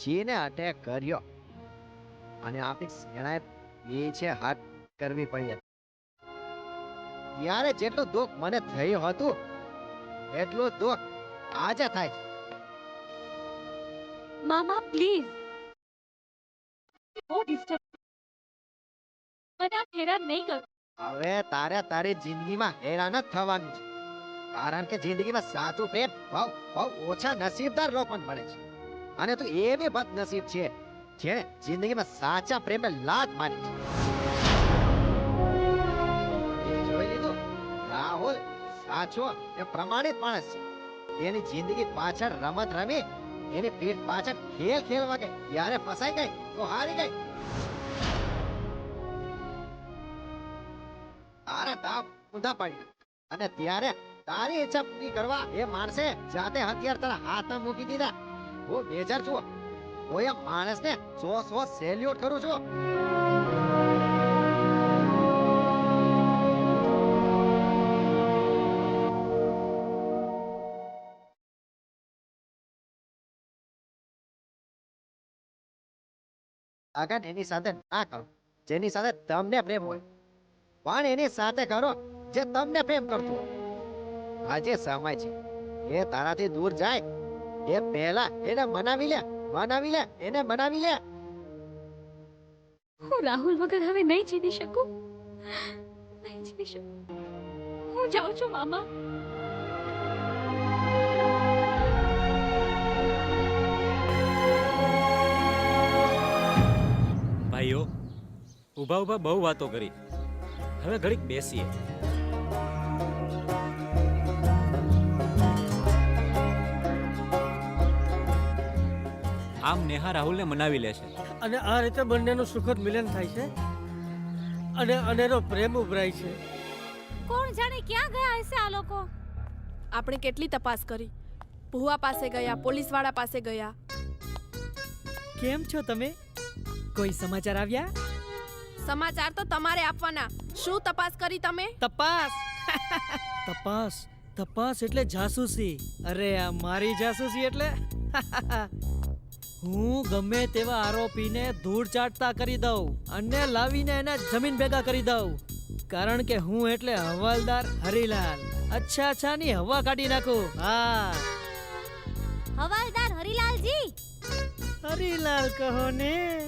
જીને attack કર્યો. અને આપણી સેનાએ એ છે હાથ કરવી પડી હતી. ત્યારે જેટલું દુઃખ મને થયું હતું એટલું દુઃખ આજે થાય મામા પ્લીઝ બહુ ડિસ્ટર્બ મને હેરાન નહીં કર. હવે તારે તારી જિંદગીમાં હેરાન જ થવાનું છે. કારણ કે જિંદગીમાં સાચું પ્રેમ બહુ બહુ ઓછા નસીબદાર લોકોને મળે છે. અને તું એવી બદનસીબ છે, જેણે જિંદગીમાં સાચા પ્રેમે લાત મારી છે. જોઈ લીધું? રાહુલ સાચો એ પ્રમાણિત માણસ છે. એની જિંદગી પાછળ રમત રમી, એની પીઠ પાછળ ખેલ ખેલવા ગઈ. ત્યારે ફસાઈ ગઈ, તો હારી ગઈ. તારા તાપ ઊંધા પડ્યા. અને ત્યારે તારી ઈચ્છા પૂરી કરવા એ માણસે જાતે હથિયાર તારા હાથમાં મૂકી દીધા. હું બેજાર છું હું એ માણસને સો સો સેલ્યુટ કરું છું આગળ એની સાથે ના કરો. જેની સાથે તમને પ્રેમ હોય. પણ એની સાથે કરો જે તમને પ્રેમ કરતું આજે સમય છે. એ તારાથી દૂર જાય એ પહેલા એને મનાવી લે મનાવી લે એને મનાવી લે. હું રાહુલ વગર હવે નહીં જીવી શકું? નહીં જીવી શકું. હું જાઉં છું મામા. ભાઈઓ ઊભા ઊભા બહુ વાતો કરી. હવે ઘડીક બેસીએ. આમ નેહા રાહુલને મનાવી લે છે અને આ રીતે બંનેનું સુખદ મિલન થાય છે અને અનેરો પ્રેમ ઉભરાય છે. કોણ જાણે ક્યાં ગયા હશે આ લોકો? આપણે કેટલી તપાસ કરી. ભુવા પાસે ગયા પોલીસવાળા પાસે ગયા. કેમ છો તમે? કોઈ સમાચાર આવ્યા? સમાચાર તો તમારે આપવાના. શું તપાસ કરી તમે? તપાસ? તપાસ? તપાસ એટલે જાસૂસી. અરે આ મારી જાસૂસી એટલે? હું ગમે તેવા આરોપીને ધૂળ ચાટતા કરી દઉં અને લાવીને એને જમીન ભેગા કરી દઉં. કારણ કે હું એટલે હવાલદાર હરીલાલ. અચ્છા અચ્છા ની હવા કાઢી નાખું. હા. હવાલદાર હરિલાલજી? હરીલાલ કહો ને.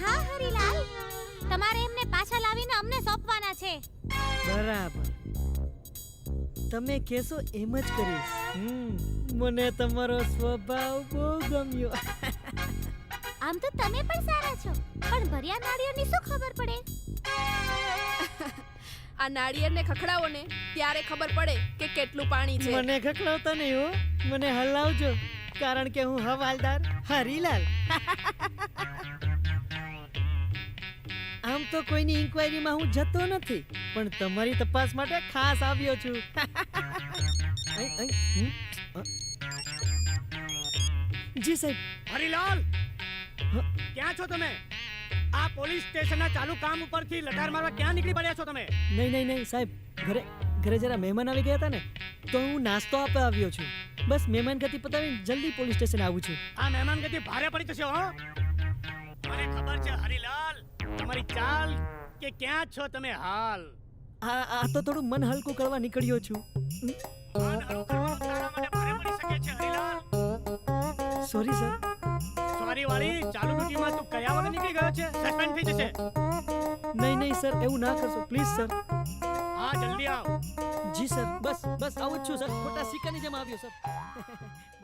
હા હરિલાલ. તમારે એમને પાછા લાવીને અમને સોંપવાના છે. બરાબર. તમે કહેશો એમ જ કરીશ. હમ, મને તમારો સ્વભાવ બહુ ગમ્યો. આમ તો તમે પણ સારા છો પણ ભર્યા નાળિયેરની શું ખબર પડે? આ નાળિયેરને ખખડાવો ને ત્યારે ખબર પડે કે કેટલું પાણી છે. મને ખખડાવતા નહીં હો મને હલાવજો કારણ કે હું હવાલદાર હરીલાલ. તો કોઈની ઇન્ક્વાયરીમાં હું જતો નથી પણ તમારી તપાસ માટે ખાસ આવ્યો છું. જી સાહેબ. હરિલાલ! ક્યાં છો તમે? આ પોલીસ સ્ટેશનના ચાલુ કામ ઉપરથી લટાર મારવા ક્યાં નીકળી પડ્યા છો તમે? નહીં નહીં નહીં સાહેબ. ઘરે ઘરે જરા મહેમાન આવી ગયા હતા ને તો હું નાસ્તો આપવા આવ્યો છું. બસ મહેમાન ગતિ પતાવીને જલ્દી પોલીસ સ્ટેશન આવું છું. આ મહેમાન ગતિ ભારે પડી જશે હો. મને ખબર છે હરિલાલ. તમારી ચાલ કે ક્યાં છો તમે હાલ? આ આ તો થોડું મન હલકું કરવા નીકળ્યો છું. મન હળવું કરવાનું તારા માટે ભારે પડી શકે છે હરિલાલ. સોરી સર સોરી વાળી ચાલુ ડ્યુટીમાં તું કયા વગર નીકળી ગયો છે? સસ્પેન્ડ થઈ જશે. નહીં નહીં સર એવું ના કરશો. પ્લીઝ સર હા જલ્દી આવ. જી સર બસ બસ આવું છું સર ખોટા સિક્કાની જેમ આવ્યો સર